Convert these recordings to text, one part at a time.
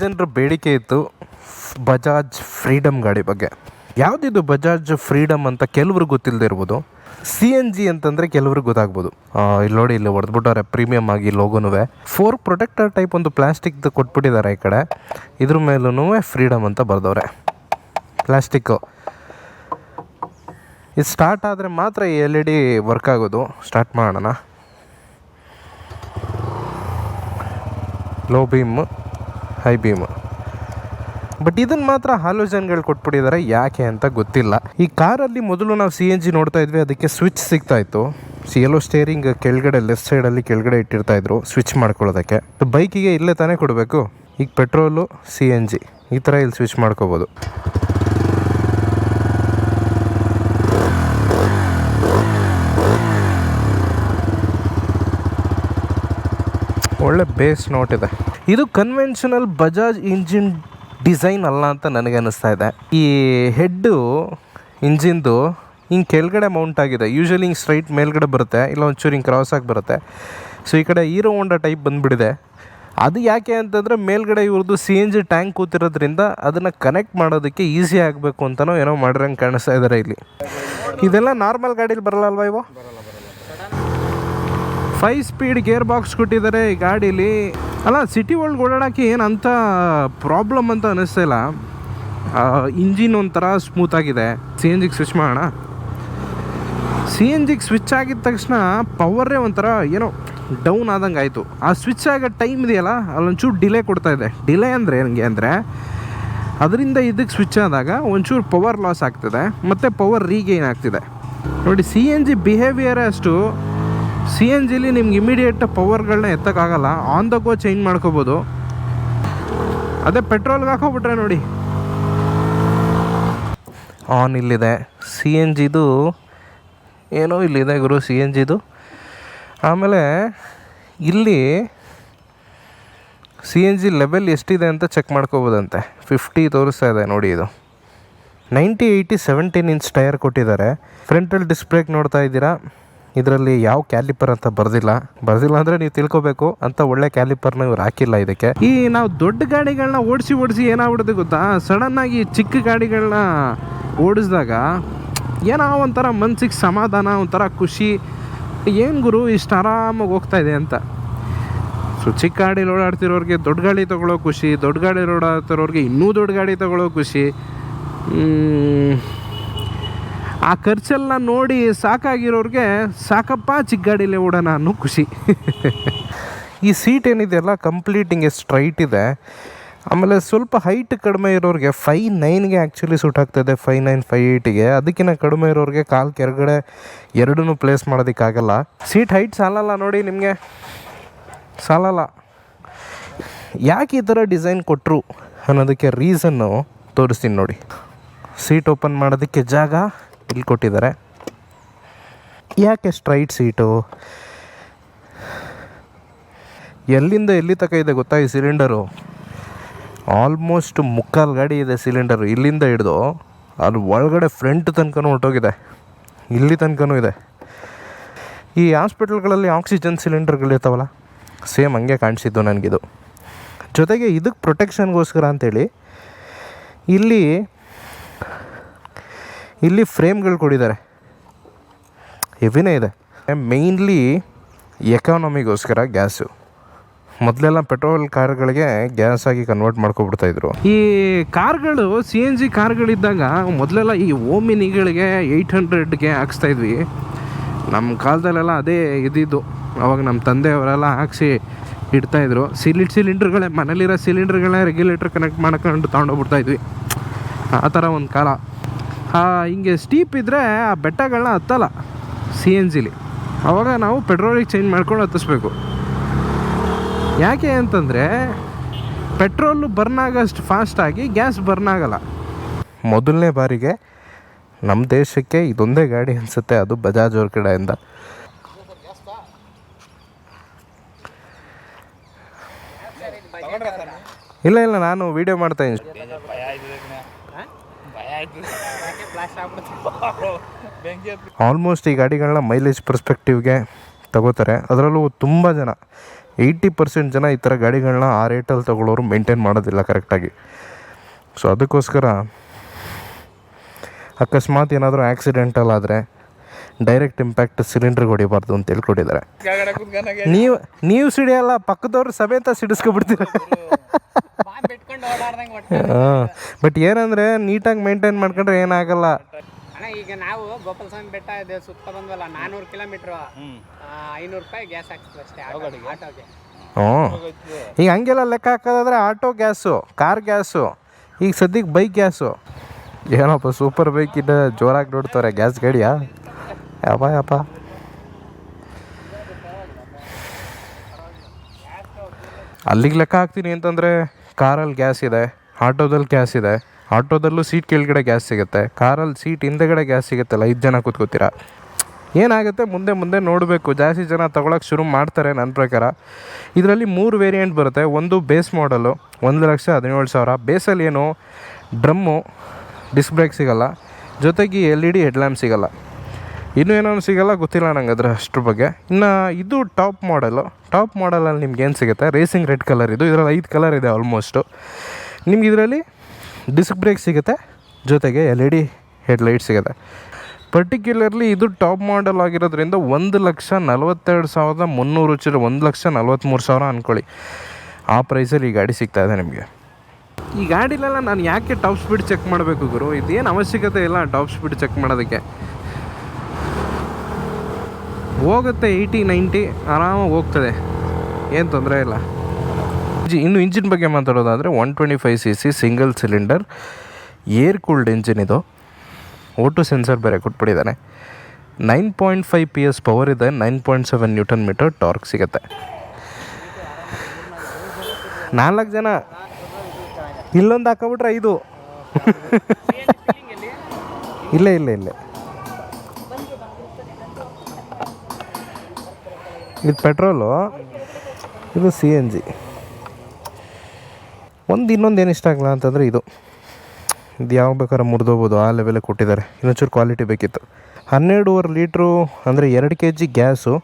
ಜನರ ಬೇಡಿಕೆ ಇತ್ತು ಬಜಾಜ್ ಫ್ರೀಡಮ್ ಗಾಡಿ ಬಗ್ಗೆ. ಯಾವುದಿದು ಬಜಾಜ್ ಫ್ರೀಡಮ್ ಅಂತ ಕೆಲವ್ರಿಗೆ ಗೊತ್ತಿಲ್ಲದೆ ಇರ್ಬೋದು ಸಿ ಎನ್ ಜಿ ಅಂತಂದರೆ ಕೆಲವ್ರಿಗೆ ಗೊತ್ತಾಗ್ಬೋದು. ಇಲ್ಲಿ ನೋಡಿ, ಇಲ್ಲಿ ಹೊಡೆದ್ಬಿಟ್ಟವ್ರೆ ಪ್ರೀಮಿಯಮ್ ಆಗಿ ಲೋಗೋನು ಫೋರ್ ಪ್ರೊಟೆಕ್ಟರ್ ಟೈಪ್ ಒಂದು ಪ್ಲಾಸ್ಟಿಕ್ ಕೊಟ್ಬಿಟ್ಟಿದ್ದಾರೆ ಈ ಕಡೆ. ಇದ್ರ ಮೇಲೂ ಫ್ರೀಡಮ್ ಅಂತ ಬರೆದವ್ರೆ. ಪ್ಲಾಸ್ಟಿಕ್ಕು ಇದು ಸ್ಟಾರ್ಟ್ ಆದರೆ ಮಾತ್ರ ಎಲ್ ಇ ಡಿ ವರ್ಕ್ ಆಗೋದು. ಸ್ಟಾರ್ಟ್ ಮಾಡೋಣ. Low beam high beam but ಇದನ್ನ ಮಾತ್ರ ಹಾಲೋಜನ್ಗಳು ಕೊಟ್ಬಿಟ್ಟಿದ್ದಾರೆ ಯಾಕೆ ಅಂತ ಗೊತ್ತಿಲ್ಲ. ಈ ಕಾರಲ್ಲಿ ಮೊದಲು ನಾವು ಸಿ ಎನ್ ಜಿ ನೋಡ್ತಾ ಇದ್ವಿ, ಅದಕ್ಕೆ ಸ್ವಿಚ್ ಸಿಗ್ತಾ ಇತ್ತು ಸಿ ಎಲ್ಲೋ ಸ್ಟೇರಿಂಗ್ ಕೆಳಗಡೆ ಲೆಫ್ಟ್ ಸೈಡಲ್ಲಿ ಕೆಳಗಡೆ ಇಟ್ಟಿರ್ತಾ ಇದ್ರು ಸ್ವಿಚ್ ಮಾಡ್ಕೊಳ್ಳೋದಕ್ಕೆ. ಬೈಕಿಗೆ ಇಲ್ಲೇ ತಾನೇ ಕೊಡಬೇಕು. ಈಗ ಪೆಟ್ರೋಲು ಸಿ ಎನ್ ಜಿ ಈ ಥರ ಇಲ್ಲಿ ಸ್ವಿಚ್ ಮಾಡ್ಕೋಬೋದು. ಒಳ್ಳೆ ಬೇಸ್ ನೋಟ್ ಇದೆ. ಇದು ಕನ್ವೆನ್ಷನಲ್ ಬಜಾಜ್ ಇಂಜಿನ್ ಡಿಸೈನ್ ಅಲ್ಲ ಅಂತ ನನಗೆ ಅನ್ನಿಸ್ತಾ ಇದೆ. ಈ ಹೆಡ್ಡು ಇಂಜಿನ್ದು ಹಿಂಗೆ ಕೆಳಗಡೆ ಮೌಂಟ್ ಆಗಿದೆ. ಯೂಶಲಿ ಹಿಂಗೆ ಸ್ಟ್ರೈಟ್ ಮೇಲ್ಗಡೆ ಬರುತ್ತೆ, ಇಲ್ಲ ಒಂಚೂರು ಹಿಂಗೆ ಕ್ರಾಸ್ ಆಗಿ ಬರುತ್ತೆ. ಸೊ ಈ ಕಡೆ ಹೀರೋ ಹೋಂಡಾ ಟೈಪ್ ಬಂದುಬಿಟ್ಟಿದೆ. ಅದು ಯಾಕೆ ಅಂತಂದರೆ ಮೇಲ್ಗಡೆ ಇವ್ರದ್ದು ಸಿ ಎನ್ ಜಿ ಟ್ಯಾಂಕ್ ಕೂತಿರೋದ್ರಿಂದ ಅದನ್ನು ಕನೆಕ್ಟ್ ಮಾಡೋದಕ್ಕೆ ಈಸಿ ಆಗಬೇಕು ಅಂತಲೋ ಏನೋ ಮಾಡಿರಂಗೆ ಕಾಣಿಸ್ತಾ ಇದ್ದಾರೆ ಇಲ್ಲಿ. ಇದೆಲ್ಲ ನಾರ್ಮಲ್ ಗಾಡೀಲಿ ಬರಲ್ಲ ಅಲ್ವಾ ಇವು? ಫೈವ್ ಸ್ಪೀಡ್ ಗೇರ್ ಬಾಕ್ಸ್ ಕೊಟ್ಟಿದ್ದಾರೆ ಈ ಗಾಡೀಲಿ. ಅಲ್ಲ ಸಿಟಿ ಒಳಗೆ ಓಡಾಡೋಕ್ಕೆ ಏನಂತ ಪ್ರಾಬ್ಲಮ್ ಅಂತ ಅನ್ನಿಸ್ತಾ ಇಲ್ಲ. ಇಂಜಿನ್ ಒಂಥರ ಸ್ಮೂತ್ ಆಗಿದೆ. ಸಿ ಎನ್ ಜಿಗೆ ಸ್ವಿಚ್ ಮಾಡೋಣ. ಸಿ ಎನ್ ಜಿಗೆ ಸ್ವಿಚ್ ಆಗಿದ ತಕ್ಷಣ ಪವರೇ ಒಂಥರ ಏನೋ ಡೌನ್ ಆದಂಗೆ ಆಯಿತು. ಆ ಸ್ವಿಚ್ ಆಗೋ ಟೈಮ್ ಇದೆಯಲ್ಲ, ಅಲ್ಲೊಂಚೂರು ಡಿಲೇ ಕೊಡ್ತಾ ಇದೆ. ಡಿಲೇ ಅಂದರೆ ನನಗೆ ಅಂದರೆ, ಅದರಿಂದ ಇದಕ್ಕೆ ಸ್ವಿಚ್ ಆದಾಗ ಒಂಚೂರು ಪವರ್ ಲಾಸ್ ಆಗ್ತದೆ, ಮತ್ತು ಪವರ್ ರೀಗೇನ್ ಆಗ್ತಿದೆ. ನೋಡಿ ಸಿ ಎನ್ ಜಿ ಬಿಹೇವಿಯರೇ ಅಷ್ಟು ಸಿ ಎನ್ ಜಿಲಿ ನಿಮ್ಗೆ ಇಮಿಡಿಯೇಟ್ ಪವರ್ಗಳನ್ನ ಎತ್ತಕ್ಕಾಗಲ್ಲ. ಆನ್ ದ ಗೋ ಚೇಂಜ್ ಮಾಡ್ಕೋಬೋದು. ಅದೇ ಪೆಟ್ರೋಲ್ಗೆ ಹಾಕೋಬಿಟ್ರೆ ನೋಡಿ. ಆನ್ ಇಲ್ಲಿದೆ. ಸಿ ಎನ್ ಜಿದು ಏನೋ ಇಲ್ಲಿದೆ ಗುರು, ಸಿ ಎನ್ ಜಿದು. ಆಮೇಲೆ ಇಲ್ಲಿ ಸಿ ಎನ್ ಜಿ ಲೆವೆಲ್ ಎಷ್ಟಿದೆ ಅಂತ ಚೆಕ್ ಮಾಡ್ಕೋಬೋದಂತೆ. ಫಿಫ್ಟಿ ತೋರಿಸ್ತಾ ಇದೆ ನೋಡಿ ಇದು. Ninety eighty seventeen inch tyre ಕೊಟ್ಟಿದ್ದಾರೆ. ಫ್ರಂಟಲ್ಲಿ ಡಿಸ್ಪ್ಲೇಗೆ ನೋಡ್ತಾ ಇದ್ದೀರಾ? ಇದರಲ್ಲಿ ಯಾವ ಕ್ಯಾಲಿಪರ್ ಅಂತ ಬರ್ದಿಲ್ಲ. ಬರ್ದಿಲ್ಲ ಅಂದರೆ ನೀವು ತಿಳ್ಕೊಬೇಕು. ಅಂತ ಒಳ್ಳೆ ಕ್ಯಾಲಿಪರ್ನ ಇವ್ರು ಹಾಕಿಲ್ಲ ಇದಕ್ಕೆ. ಈ ನಾವು ದೊಡ್ಡ ಗಾಡಿಗಳನ್ನ ಓಡಿಸಿ ಓಡಿಸಿ ಏನಾಗ್ಬಿಡುತ್ತೆ ಗೊತ್ತಾ? ಸಡನ್ ಆಗಿ ಚಿಕ್ಕ ಗಾಡಿಗಳನ್ನ ಓಡಿಸಿದಾಗ ಏನೋ ಒಂಥರ ಮನ್ಸಿಗೆ ಸಮಾಧಾನ, ಒಂಥರ ಖುಷಿ. ಏನು ಗುರು, ಇಷ್ಟು ಆರಾಮಾಗಿ ಹೋಗ್ತಾ ಇದೆ ಅಂತ. ಸೊ ಚಿಕ್ಕ ಗಾಡೀಲಿ ಓಡಾಡ್ತಿರೋರಿಗೆ ದೊಡ್ಡ ಗಾಡಿ ತೊಗೊಳ್ಳೋ ಖುಷಿ, ದೊಡ್ಡ ಗಾಡಿ ಓಡಾಡ್ತಿರೋರಿಗೆ ಇನ್ನೂ ದೊಡ್ಡ ಗಾಡಿ ತೊಗೊಳ್ಳೋ ಖುಷಿ. ಆ ಖರ್ಚೆಲ್ಲ ನೋಡಿ ಸಾಕಾಗಿರೋರಿಗೆ ಸಾಕಪ್ಪ ಚಿಕ್ಕ ಗಾಡೀಲಿ ಓಡೋಣ ಅನ್ನೋ ಖುಷಿ. ಈ ಸೀಟ್ ಏನಿದೆಯಲ್ಲ ಕಂಪ್ಲೀಟ್ ಹಿಂಗೆ ಸ್ಟ್ರೈಟ್ ಇದೆ. ಆಮೇಲೆ ಸ್ವಲ್ಪ ಹೈಟ್ ಕಡಿಮೆ ಇರೋರಿಗೆ ಫೈ ನೈನ್ಗೆ ಆ್ಯಕ್ಚುಲಿ ಸೂಟ್ ಆಗ್ತದೆ ಫೈ ನೈನ್ ಫೈ ಏಯ್ಟಿಗೆ ಅದಕ್ಕಿಂತ ಕಡಿಮೆ ಇರೋರಿಗೆ ಕಾಲು ಕೆಳಗಡೆ ಎರಡೂ ಪ್ಲೇಸ್ ಮಾಡೋದಕ್ಕಾಗಲ್ಲ. ಸೀಟ್ ಹೈಟ್ ಸಾಲಲ್ಲ ನೋಡಿ ನಿಮಗೆ. ಸಾಲಲ್ಲ. ಯಾಕೆ ಈ ಥರ ಡಿಸೈನ್ ಕೊಟ್ಟರು ಅನ್ನೋದಕ್ಕೆ ರೀಸನ್ನು ತೋರಿಸ್ತೀನಿ ನೋಡಿ. ಸೀಟ್ ಓಪನ್ ಮಾಡೋದಕ್ಕೆ ಜಾಗ. ಇಲ್ಲಿ ಕೊಟ್ಟಿದ್ದಾರೆ. ಯಾಕೆ ಸ್ಟ್ರೈಟ್ ಸೀಟು ಎಲ್ಲಿಂದ ಎಲ್ಲಿ ತಕ ಇದೆ ಗೊತ್ತಾ ಈ ಸಿಲಿಂಡರು ಆಲ್ಮೋಸ್ಟ್ ಮುಕ್ಕಾಲು ಗಾಡಿ ಇದೆ ಸಿಲಿಂಡರು ಇಲ್ಲಿಂದ ಹಿಡಿದು ಅದು ಒಳಗಡೆ ಫ್ರಂಟ್ ತನಕನೂ ಹೊರ್ಟೋಗಿದೆ. ಇಲ್ಲಿ ತನಕನೂ ಇದೆ. ಈ ಹಾಸ್ಪಿಟಲ್ಗಳಲ್ಲಿ ಆಕ್ಸಿಜನ್ ಸಿಲಿಂಡರ್ಗಳಿರ್ತಾವಲ್ಲ ಸೇಮ್ ಹಂಗೆ ಕಾಣಿಸಿದ್ದು ನನಗಿದು. ಜೊತೆಗೆ ಇದಕ್ಕೆ ಪ್ರೊಟೆಕ್ಷನ್ಗೋಸ್ಕರ ಅಂತೇಳಿ, ಇಲ್ಲಿ ಇಲ್ಲಿ ಫ್ರೇಮ್ಗಳು ಕೊಡಿದ್ದಾರೆ. ಹೆವಿನೇ ಇದೆ. ಮೇಯ್ನ್ಲಿ ಎಕಾನಮಿಗೋಸ್ಕರ ಗ್ಯಾಸು ಮೊದಲೆಲ್ಲ ಪೆಟ್ರೋಲ್ ಕಾರ್ಗಳಿಗೆ ಗ್ಯಾಸ್ ಆಗಿ ಕನ್ವರ್ಟ್ ಮಾಡ್ಕೊಬಿಡ್ತಾ ಇದ್ರು. ಈ ಕಾರ್ಗಳು ಸಿ ಎನ್ ಜಿ ಕಾರ್ಗಳಿದ್ದಾಗ ಮೊದಲೆಲ್ಲ ಈ ಓಮಿನಿಗಳಿಗೆ ಏಯ್ಟ್ ಹಂಡ್ರೆಡ್ಗೆ ಹಾಕ್ಸ್ತಾ ಇದ್ವಿ. ನಮ್ಮ ಕಾಲದಲ್ಲೆಲ್ಲ ಅದೇ ಇದ್ದಿದ್ದು ಅವಾಗ ನಮ್ಮ ತಂದೆಯವರೆಲ್ಲ ಹಾಕ್ಸಿ ಇಡ್ತಾಯಿದ್ರು ಸಿಲಿಟ್ ಸಿಲಿಂಡ್ರ್ಗಳೇ, ಮನೇಲಿರೋ ಸಿಲಿಂಡ್ರ್ಗಳೇ ರೆಗ್ಯುಲೇಟರ್ ಕನೆಕ್ಟ್ ಮಾಡ್ಕೊಂಡು ತೊಗೊಂಡೋಗ್ಬಿಡ್ತಾ ಇದ್ವಿ. ಆ ಥರ ಒಂದು ಕಾಲ. ಹಿಂಗೆ ಸ್ಟೀಪ್ ಇದ್ದರೆ ಆ ಬೆಟ್ಟಗಳನ್ನ ಹತ್ತಲ್ಲ ಸಿ ಎನ್ ಜಿಲಿ ಅವಾಗ ನಾವು ಪೆಟ್ರೋಲಿಗೆ ಚೇಂಜ್ ಮಾಡ್ಕೊಂಡು ಹತ್ತಿಸ್ಬೇಕು. ಯಾಕೆ ಅಂತಂದರೆ ಪೆಟ್ರೋಲು ಬರ್ನ್ ಆಗೋಷ್ಟು ಫಾಸ್ಟಾಗಿ ಗ್ಯಾಸ್ ಬರ್ನ್ ಆಗಲ್ಲ ಮೊದಲನೇ ಬಾರಿಗೆ ನಮ್ಮ ದೇಶಕ್ಕೆ ಇದೊಂದೇ ಗಾಡಿ ಅನಿಸುತ್ತೆ ಅದು ಬಜಾಜ್ ಅವ್ರ ಕಡೆಯಿಂದ. ಇಲ್ಲ ಇಲ್ಲ ನಾನು ವಿಡಿಯೋ ಮಾಡ್ತಾ ಇದ್ದೀನಿ. ಆಲ್ಮೋಸ್ಟ್ ಈ ಗಾಡಿಗಳನ್ನ ಮೈಲೇಜ್ ಪರ್ಸ್ಪೆಕ್ಟಿವ್ಗೆ ತಗೋತಾರೆ. ಅದರಲ್ಲೂ ತುಂಬ ಜನ ಏಯ್ಟಿ ಪರ್ಸೆಂಟ್ ಜನ ಈ ಥರ ಗಾಡಿಗಳನ್ನ ಆ ರೇಟಲ್ಲಿ ತಗೊಳ್ಳೋರು ಮೇಂಟೈನ್ ಮಾಡೋದಿಲ್ಲ ಕರೆಕ್ಟಾಗಿ ಸೊ ಅದಕ್ಕೋಸ್ಕರ ಅಕಸ್ಮಾತ್ ಏನಾದರೂ ಆಕ್ಸಿಡೆಂಟಲ್ ಆದರೆ ಡೈರೆಕ್ಟ್ ಇಂಪ್ಯಾಕ್ಟ್ ಸಿಲಿಂಡ್ರಿಗೆ ಹೊಡಿಬಾರ್ದು ಅಂತ ಹೇಳ್ಕೊಟ್ಟಿದ್ದಾರೆ. ನೀವು ನೀವು ಸಿಡಿಯಲ್ಲ ಪಕ್ಕದವ್ರು ಸಮೇತ ಸಿಡಿಸ್ಕೊಬಿಡ್ತೀರ ಬಟ್ ಏನಂದ್ರೆ ನೀಟಾಗಿ ಮೇಂಟೈನ್ ಮಾಡ್ಕೊಂಡ್ರೆ ಏನಾಗಲ್ಲ. ಅಣ್ಣ ಈಗ ನಾವು ಗೋಪಾಲ ಸ್ವಾಮಿ ಬೆಟ್ಟ ಇದೆ ಸುತ್ತ ಬಂದ್ವಲ್ಲ ನಾನೂರು ಕಿಲೋಮೀಟರ್. ಐನೂರು ರೂಪಾಯಿ ಗ್ಯಾಸ್ ಹಾಕ್ಸ್ತೀವಿ ಅಷ್ಟೇ ಆಟೋಗೆ. ಆಟೋಗೆ ಹ್ಞೂ ಈಗ ಹಂಗೆಲ್ಲ ಲೆಕ್ಕ ಹಾಕೋದಾದ್ರೆ ಆಟೋ ಗ್ಯಾಸು ಕಾರ್ ಗ್ಯಾಸು ಈಗ ಸದ್ಯಕ್ಕೆ ಬೈಕ್ ಗ್ಯಾಸು. ಏನಪ್ಪ ಸೂಪರ್ ಬೈಕ್ ಇದ್ದ ಜೋರಾಗಿ ನೋಡ್ತಾರೆ ಗ್ಯಾಸ್ ಗಾಡಿಯಾ? ಯಪ್ಪ ಯಪ್ಪ. ಅಲ್ಲಿಗೆ ಲೆಕ್ಕ ಹಾಕ್ತೀನಿ ಅಂತಂದರೆ ಕಾರಲ್ಲಿ ಗ್ಯಾಸ್ ಇದೆ ಆಟೋದಲ್ಲಿ ಗ್ಯಾಸ್ ಇದೆ, ಆಟೋದಲ್ಲೂ ಸೀಟ್ ಕೆಳಗಡೆ ಗ್ಯಾಸ್ ಸಿಗುತ್ತೆ ಕಾರಲ್ಲಿ ಸೀಟ್ ಹಿಂದೆಗಡೆ ಗ್ಯಾಸ್ ಸಿಗುತ್ತಲ್ಲ, ಐದು ಜನ ಕೂತ್ಕೋತೀರಾ? ಏನಾಗುತ್ತೆ? ಮುಂದೆ ಮುಂದೆ ನೋಡಬೇಕು, ಜಾಸ್ತಿ ಜನ ತೊಗೊಳಕ್ಕೆ ಶುರು ಮಾಡ್ತಾರೆ ನನ್ನ ಪ್ರಕಾರ. ಇದರಲ್ಲಿ ಮೂರು ವೇರಿಯಂಟ್ ಬರುತ್ತೆ, ಒಂದು ಬೇಸ್ ಮಾಡಲು ಒಂದು ಲಕ್ಷ ಹದಿನೇಳು ಸಾವಿರ. ಬೇಸಲ್ಲಿ ಏನು ಡ್ರಮ್ಮು ಡಿಸ್ಕ್ ಬ್ರೇಕ್ ಸಿಗಲ್ಲ, ಜೊತೆಗೆ ಎಲ್ ಇ ಡಿ ಹೆಡ್ಲ್ಯಾಂಪ್ ಸಿಗಲ್ಲ. ಇನ್ನೂ ಏನೋ ಸಿಗಲ್ಲ? ಗೊತ್ತಿಲ್ಲ ನಂಗೆ ಅಷ್ಟ್ರ ಬಗ್ಗೆ. ಇನ್ನು ಇದು ಟಾಪ್ ಮಾಡಲು. ಟಾಪ್ ಮಾಡಲಲ್ಲಿ ನಿಮ್ಗೆ ಏನು ಸಿಗುತ್ತೆ? ರೇಸಿಂಗ್ ರೆಡ್ ಕಲರ್ ಇದು. ಇದರಲ್ಲಿ ಐದು ಕಲರ್ ಇದೆ ಆಲ್ಮೋಸ್ಟು. ನಿಮ್ಗೆ ಇದರಲ್ಲಿ ಡಿಸ್ಕ್ ಬ್ರೇಕ್ ಸಿಗುತ್ತೆ. ಜೊತೆಗೆ ಎಲ್ ಇ ಡಿ ಹೆಡ್ಲೈಟ್ ಸಿಗುತ್ತೆ. ಪರ್ಟಿಕ್ಯುಲರ್ಲಿ ಇದು ಟಾಪ್ ಮಾಡಲ್ ಆಗಿರೋದ್ರಿಂದ ಒಂದು ಲಕ್ಷ ನಲವತ್ತೆರಡು ಸಾವಿರದ ಮುನ್ನೂರು ಚಿರ ಒಂದು ಲಕ್ಷ ನಲ್ವತ್ತ್ಮೂರು ಸಾವಿರ ಅಂದ್ಕೊಳ್ಳಿ ಆ ಪ್ರೈಸಲ್ಲಿ ಈ ಗಾಡಿ ಸಿಗ್ತಾ ಇದೆ ನಿಮಗೆ. ಈ ಗಾಡಿಲೆಲ್ಲ ನಾನು ಯಾಕೆ ಟಾಪ್ ಸ್ಪೀಡ್ ಚೆಕ್ ಮಾಡಬೇಕು ಗುರು? ಇದೇನು ಅವಶ್ಯಕತೆ ಇಲ್ಲ ಟಾಪ್ ಸ್ಪೀಡ್ ಚೆಕ್ ಮಾಡೋದಕ್ಕೆ. ಹೋಗುತ್ತೆ ಏಯ್ಟಿ ನೈಂಟಿ ಆರಾಮಾಗಿ ಹೋಗ್ತದೆ. ಏನು ತೊಂದರೆ ಇಲ್ಲ. ಜಿ, ಇನ್ನು ಇಂಜಿನ್ ಬಗ್ಗೆ ಮಾತಾಡೋದಾದರೆ one twenty five C C single cylinder air cooled engine ಇದು ಓಟು ಸೆನ್ಸರ್ ಬೇರೆ ಕೊಟ್ಬಿಟ್ಟಿದ್ದಾನೆ. Nine point five P S power ಇದೆ nine point seven newton metre torque ಸಿಗುತ್ತೆ. ನಾಲ್ಕು ಜನ. ಇಲ್ಲೊಂದು ಹಾಕೊಬಿಟ್ರೆ ಐದು. ಇಲ್ಲೇ ಇಲ್ಲೇ ಇಲ್ಲೇ. ಇದು ಪೆಟ್ರೋಲು, ಇದು ಸಿ ಎನ್ ಜಿ ಒಂದು ಇನ್ನೊಂದು ಏನು ಇಷ್ಟ ಆಗಲ್ಲ ಅಂತಂದರೆ ಇದು. ಇದು ಯಾವ ಬೇಕಾದ್ರೆ ಮುರಿದೋಗ್ಬೋದು, ಆ ಲೆವೆಲೇ ಕೊಟ್ಟಿದ್ದಾರೆ. ಇನ್ನೊಂಚೂರು ಕ್ವಾಲಿಟಿ ಬೇಕಿತ್ತು. ಹನ್ನೆರಡೂವರೆ ಲೀಟ್ರು ಅಂದರೆ ಎರಡು ಕೆ ಜಿ ಗ್ಯಾಸು.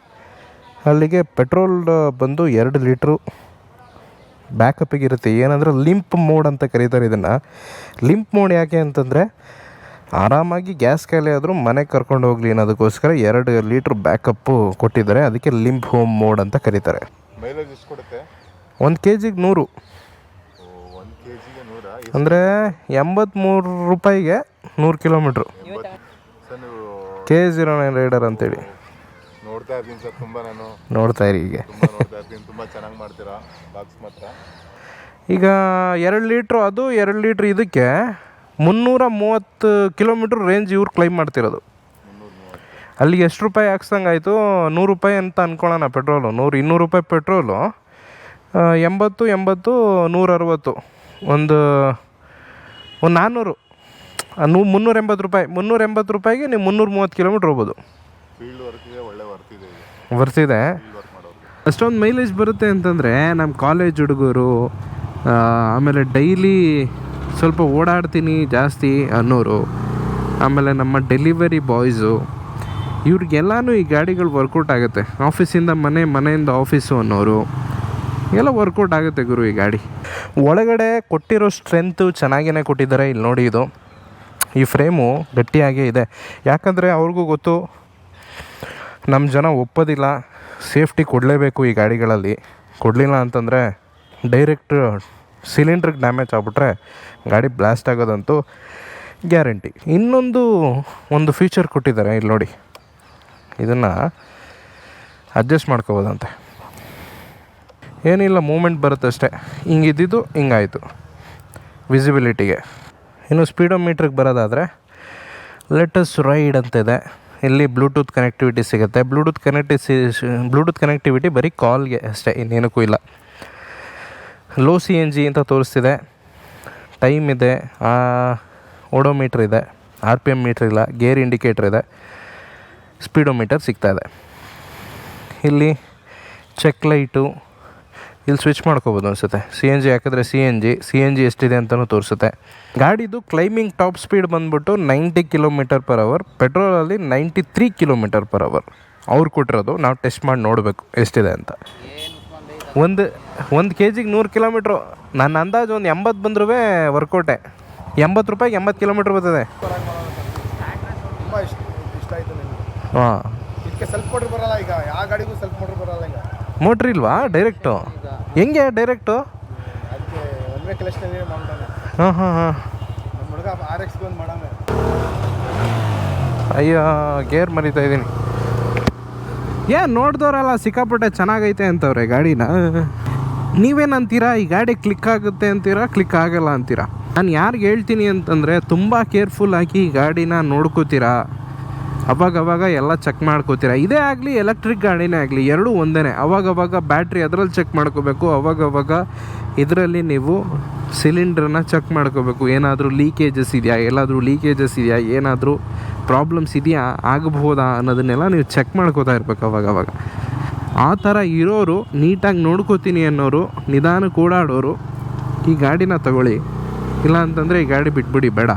ಅಲ್ಲಿಗೆ ಪೆಟ್ರೋಲ್ ಬಂದು ಎರಡು ಲೀಟ್ರು. ಬ್ಯಾಕಪ್ಪಿಗೆ ಇರುತ್ತೆ. ಏನಂದರೆ ಲಿಂಪ್ ಮೋಡ್ ಅಂತ ಕರೀತಾರೆ ಇದನ್ನು. ಲಿಂಪ್ ಮೋಡ್ ಯಾಕೆ ಅಂತಂದರೆ ಆರಾಮಾಗಿ ಗ್ಯಾಸ್ ಖಾಲಿ ಆದರೂ ಮನೆಗೆ ಕರ್ಕೊಂಡು ಹೋಗಲಿ ಅನ್ನೋದಕ್ಕೋಸ್ಕರ ಎರಡು ಲೀಟ್ರ್ ಬ್ಯಾಕಪ್ಪು ಕೊಟ್ಟಿದ್ದಾರೆ. ಅದಕ್ಕೆ ಲಿಂಪ್ ಹೋಮ್ ಮೋಡ್ ಅಂತ ಕರೀತಾರೆ. ಮೈಲೇಜ್ ಎಷ್ಟು ಕೊಡುತ್ತೆ? ಒಂದು ಕೆ ಜಿಗೆ ನೂರು. ಅಂದರೆ ಎಂಬತ್ತ್ಮೂರು ರೂಪಾಯಿಗೆ ನೂರು kilometre K zero nine rider ಅಂತೇಳಿ. ನೋಡ್ತಾ ಇರ್ತೀನಿ ಸರ್ ತುಂಬ ನಾನು ನೋಡ್ತಾ ಇರಿ ಈಗ ತುಂಬ ನೋಡ್ತಾ ಇರ್ತೀನಿ ತುಂಬ ಚೆನ್ನಾಗಿ ಮಾಡ್ತೀರಾ? ಬಾಕ್ಸ್ ಮಾತ್ರ? ಈಗ ಎರಡು ಲೀಟ್ರು ಅದು ಎರಡು ಲೀಟ್ರ್ ಇದಕ್ಕೆ ಮುನ್ನೂರ ಮೂವತ್ತು ಕಿಲೋಮೀಟ್ರ್ ರೇಂಜ್ ಇವ್ರು ಕ್ಲೈಮ್ ಮಾಡ್ತಿರೋದು. ಅಲ್ಲಿಗೆ ಎಷ್ಟು ರೂಪಾಯಿ ಹಾಕ್ಸ್ದಂಗೆ ಆಯಿತು? ನೂರು ರೂಪಾಯಿ ಅಂತ ಅಂದ್ಕೊಳ್ಳೋಣ ಪೆಟ್ರೋಲು ನೂರು ಇನ್ನೂರು ರೂಪಾಯಿ ಪೆಟ್ರೋಲು ಎಂಬತ್ತು ಎಂಬತ್ತು ನೂರ ಅರವತ್ತು ಒಂದು ಒಂದು ನಾನ್ನೂರು ನೂ ಮುನ್ನೂರ ಎಂಬತ್ತು ರೂಪಾಯಿ. ಮುನ್ನೂರ ಎಂಬತ್ತು ರೂಪಾಯಿಗೆ ನೀವು ಮುನ್ನೂರ ಮೂವತ್ತು ಕಿಲೋಮೀಟ್ರ್ ಹೋಗ್ಬೋದು. ಬರ್ತಿದೆ ಅಷ್ಟೊಂದು ಮೈಲೇಜ್ ಬರುತ್ತೆ ಅಂತಂದರೆ ನಮ್ಮ ಕಾಲೇಜ್ ಹುಡುಗರು ಆ, ಆಮೇಲೆ ಡೈಲಿ ಸ್ವಲ್ಪ ಓಡಾಡ್ತೀನಿ ಜಾಸ್ತಿ ಅನ್ನೋರು. ಆಮೇಲೆ ನಮ್ಮ ಡೆಲಿವರಿ ಬಾಯ್ಸು, ಇವ್ರಿಗೆಲ್ಲನೂ ಈ ಗಾಡಿಗಳು ವರ್ಕೌಟ್ ಆಗುತ್ತೆ. ಆಫೀಸಿಂದ ಮನೆ, ಮನೆಯಿಂದ ಆಫೀಸು ಅನ್ನೋರು, ಎಲ್ಲ ವರ್ಕೌಟ್ ಆಗುತ್ತೆ ಗುರು ಈ ಗಾಡಿ. ಒಳಗಡೆ ಕೊಟ್ಟಿರೋ ಸ್ಟ್ರೆಂತು ಚೆನ್ನಾಗೇ ಕೊಟ್ಟಿದ್ದಾರೆ. ಇಲ್ಲಿ ನೋಡಿ ಇದು. ಈ ಫ್ರೇಮು ಗಟ್ಟಿಯಾಗೇ ಇದೆ. ಯಾಕಂದರೆ ಅವ್ರಿಗೂ ಗೊತ್ತು ನಮ್ಮ ಜನ ಒಪ್ಪೋದಿಲ್ಲ. ಸೇಫ್ಟಿ ಕೊಡಲೇಬೇಕು ಈ ಗಾಡಿಗಳಲ್ಲಿ. ಕೊಡಲಿಲ್ಲ ಅಂತಂದರೆ ಡೈರೆಕ್ಟ್ ಸಿಲಿಂಡ್ರಿಗೆ ಡ್ಯಾಮೇಜ್ ಆಗ್ಬಿಟ್ರೆ ಗಾಡಿ ಬ್ಲಾಸ್ಟ್ ಆಗೋದಂತೂ ಗ್ಯಾರಂಟಿ. ಇನ್ನೊಂದು ಒಂದು ಫೀಚರ್ ಕೊಟ್ಟಿದ್ದಾರೆ ಇಲ್ಲಿ ನೋಡಿ. ಇದನ್ನು ಅಡ್ಜಸ್ಟ್ ಮಾಡ್ಕೋಬೋದಂತೆ. ಏನಿಲ್ಲ, ಮೂಮೆಂಟ್ ಬರುತ್ತೆ ಅಷ್ಟೇ. ಹಿಂಗಿದ್ದಿದ್ದು ಹಿಂಗಾಯಿತು. ವಿಸಿಬಿಲಿಟಿಗೆ. ಇನ್ನು ಸ್ಪೀಡೋಮೀಟ್ರಿಗೆ ಬರೋದಾದರೆ ಲೇಟಸ್ಟ್ ರೈಡ್ ಅಂತಿದೆ. ಇಲ್ಲಿ ಬ್ಲೂಟೂತ್ ಕನೆಕ್ಟಿವಿಟಿ ಸಿಗುತ್ತೆ. ಬ್ಲೂಟೂತ್ ಕನೆಕ್ಟಿ ಬ್ಲೂಟೂತ್ ಕನೆಕ್ಟಿವಿಟಿ ಬರೀ ಕಾಲ್ಗೆ ಅಷ್ಟೇ, ಇನ್ನೇನಕ್ಕೂ ಇಲ್ಲ. ಲೋ ಸಿ ಎನ್ ಜಿ ಅಂತ ತೋರಿಸ್ತಿದೆ. ಟೈಮ್ ಇದೆ. ಓಡೋಮೀಟ್ರ್ ಇದೆ. ಆರ್ ಪಿ ಎಂ ಮೀಟ್ರ್ ಇಲ್ಲ. ಗೇರ್ ಇಂಡಿಕೇಟ್ರ್ ಇದೆ. ಸ್ಪೀಡೋಮೀಟರ್ ಸಿಗ್ತಾ ಇದೆ. ಇಲ್ಲಿ ಚೆಕ್ ಲೈಟು. ಇಲ್ಲಿ ಸ್ವಿಚ್ ಮಾಡ್ಕೋಬೋದು ಅನಿಸುತ್ತೆ. ಸಿ ಎನ್ ಜಿ ಹಾಕಿದ್ರೆ C N G, C N G ಎಷ್ಟಿದೆ ಅಂತಲೂ ತೋರಿಸುತ್ತೆ. ಗಾಡಿದು ಕ್ಲೈಮಿಂಗ್ ಟಾಪ್ ಸ್ಪೀಡ್ ಬಂದ್ಬಿಟ್ಟು ninety kilometre per hour ಪೆಟ್ರೋಲಲ್ಲಿ ninety three kilometre per hour ಅವ್ರು ಕೊಟ್ಟಿರೋದು ನಾವು ಟೆಸ್ಟ್ ಮಾಡಿ ನೋಡಬೇಕು ಎಷ್ಟಿದೆ ಅಂತ. ಒಂದು ಒಂದು ಕೆ ಜಿಗೆ ನೂರು ಕಿಲೋಮೀಟ್ರು. ನನ್ನ ಅಂದಾಜು ಒಂದು ಎಂಬತ್ತು ಬಂದ್ರೂ ವರ್ಕೌಟೆ ಎಂಬತ್ತು ರೂಪಾಯಿಗೆ ಎಂಬತ್ತು ಕಿಲೋಮೀಟ್ರ್ ಬರ್ತದೆ. ತುಂಬ ಇಷ್ಟ ಇಷ್ಟ ಆಯಿತು ನನಗೆ ಹಾಂ. ಮೋಟ್ರ್ ಬರಲ್ಲ ಈಗ ಯಾವ ಗಾಡಿಗೂ ಸೆಲ್ಫ್ ಮೋಟ್ರ್ ಬರಲ್ಲ ಈಗ. ಮೋಟ್ರ್ ಇಲ್ವಾ? ಡೈರೆಕ್ಟು ಹೆಂಗೆ ಡೈರೆಕ್ಟು ಹಾಂ ಹಾಂ ಹಾಂ. ಅಯ್ಯೋ ಗೇರ್ ಮರಿತಾ ಇದ್ದೀನಿ ಏನ್ ನೋಡ್ದವ್ರಲ್ಲ ಸಿಕ್ಕಾಪಟ್ಟೆ ಚೆನ್ನಾಗೈತೆ ಅಂತವ್ರೆ ಗಾಡಿನ? ನೀವೇನಂತೀರಾ? ಈ ಗಾಡಿ ಕ್ಲಿಕ್ ಆಗುತ್ತೆ ಅಂತೀರಾ? ಕ್ಲಿಕ್ ಆಗಲ್ಲ ಅಂತೀರಾ? ನಾನು ಯಾರಿಗೆ ಹೇಳ್ತೀನಿ ಅಂತಂದರೆ ತುಂಬ ಕೇರ್ಫುಲ್ ಆಗಿ ಈ ಗಾಡಿನ ನೋಡ್ಕೋತೀರಾ? ಅವಾಗ ಅವಾಗ ಎಲ್ಲ ಚೆಕ್ ಮಾಡ್ಕೋತೀರಾ? ಇದೇ ಆಗಲಿ ಎಲೆಕ್ಟ್ರಿಕ್ ಗಾಡಿನೇ ಆಗಲಿ, ಎರಡೂ ಒಂದೇ ಅವಾಗವಾಗ ಅವಾಗ ಬ್ಯಾಟ್ರಿ ಅದರಲ್ಲಿ ಚೆಕ್ ಮಾಡ್ಕೋಬೇಕು. ಅವಾಗವಾಗ ಅವಾಗ ಇದರಲ್ಲಿ ನೀವು ಸಿಲಿಂಡ್ರನ್ನ ಚೆಕ್ ಮಾಡ್ಕೋಬೇಕು. ಏನಾದರೂ ಲೀಕೇಜಸ್ ಇದೆಯಾ? ಎಲ್ಲಾದರೂ ಲೀಕೇಜಸ್ ಇದೆಯಾ? ಏನಾದರೂ ಪ್ರಾಬ್ಲಮ್ಸ್ ಇದೆಯಾ? ಆಗಬಹುದಾ ಅನ್ನೋದನ್ನೆಲ್ಲ ನೀವು ಚೆಕ್ ಮಾಡ್ಕೋತಾ ಇರಬೇಕು ಅವಾಗವಾಗ. ಅವಾಗ ಆ ಥರ ಇರೋರು, ನೀಟಾಗಿ ನೋಡ್ಕೋತೀನಿ ಅನ್ನೋರು ನಿಧಾನ ಕೂಡಾಡೋರು ಈ ಗಾಡಿನ ತಗೊಳ್ಳಿ. ಇಲ್ಲ ಅಂತಂದರೆ ಈ ಗಾಡಿ ಬಿಟ್ಬಿಡಿ, ಬೇಡ.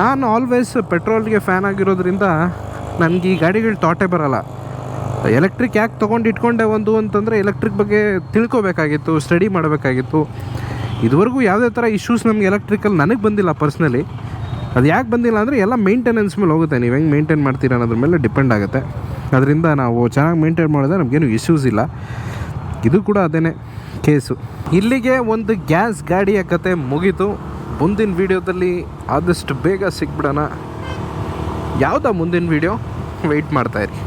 ನಾನು ಆಲ್ವೇಸ್ ಪೆಟ್ರೋಲ್ಗೆ ಫ್ಯಾನ್ ಆಗಿರೋದ್ರಿಂದ ನನಗೆ ಈ ಗಾಡಿಗಳು ತೋಟೆ ಬರಲ್ಲ. ಎಲೆಕ್ಟ್ರಿಕ್ ಯಾಕೆ ತೊಗೊಂಡು ಇಟ್ಕೊಂಡೆ ಒಂದು ಅಂತಂದರೆ ಎಲೆಕ್ಟ್ರಿಕ್ ಬಗ್ಗೆ ತಿಳ್ಕೊಬೇಕಾಗಿತ್ತು ಸ್ಟಡಿ ಮಾಡಬೇಕಾಗಿತ್ತು. ಇದುವರೆಗೂ ಯಾವುದೇ ಥರ ಇಶ್ಯೂಸ್ ನಮಗೆ ಎಲೆಕ್ಟ್ರಿಕಲ್ ನನಗೆ ಬಂದಿಲ್ಲ ಪರ್ಸ್ನಲಿ ಅದು ಯಾಕೆ ಬಂದಿಲ್ಲ ಅಂದರೆ ಎಲ್ಲ ಮೇಂಟೆನೆನ್ಸ್ ಮೇಲೆ ಹೋಗುತ್ತೆ. ನೀವು ಹೆಂಗೆ ಮೇಂಟೈನ್ ಮಾಡ್ತೀರ ಅನ್ನೋದ್ರ ಮೇಲೆ ಡಿಪೆಂಡ್ ಆಗುತ್ತೆ. ಅದರಿಂದ ನಾವು ಚೆನ್ನಾಗಿ ಮೇಂಟೈನ್ ಮಾಡಿದ್ರೆ ನಮಗೇನು ಇಶ್ಯೂಸ್ ಇಲ್ಲ. ಇದು ಕೂಡ ಅದೇ ಕೇಸು ಇಲ್ಲಿಗೆ ಒಂದು ಗ್ಯಾಸ್ ಗಾಡಿಯ ಕತೆ ಮುಗೀತು. ಮುಂದಿನ ವೀಡಿಯೋದಲ್ಲಿ ಆದಷ್ಟು ಬೇಗ ಸಿಕ್ಬಿಡೋಣ ಯಾವುದಾ ಮುಂದಿನ ವೀಡಿಯೋ? ವೆಯ್ಟ್ ಮಾಡ್ತಾಯಿರಿ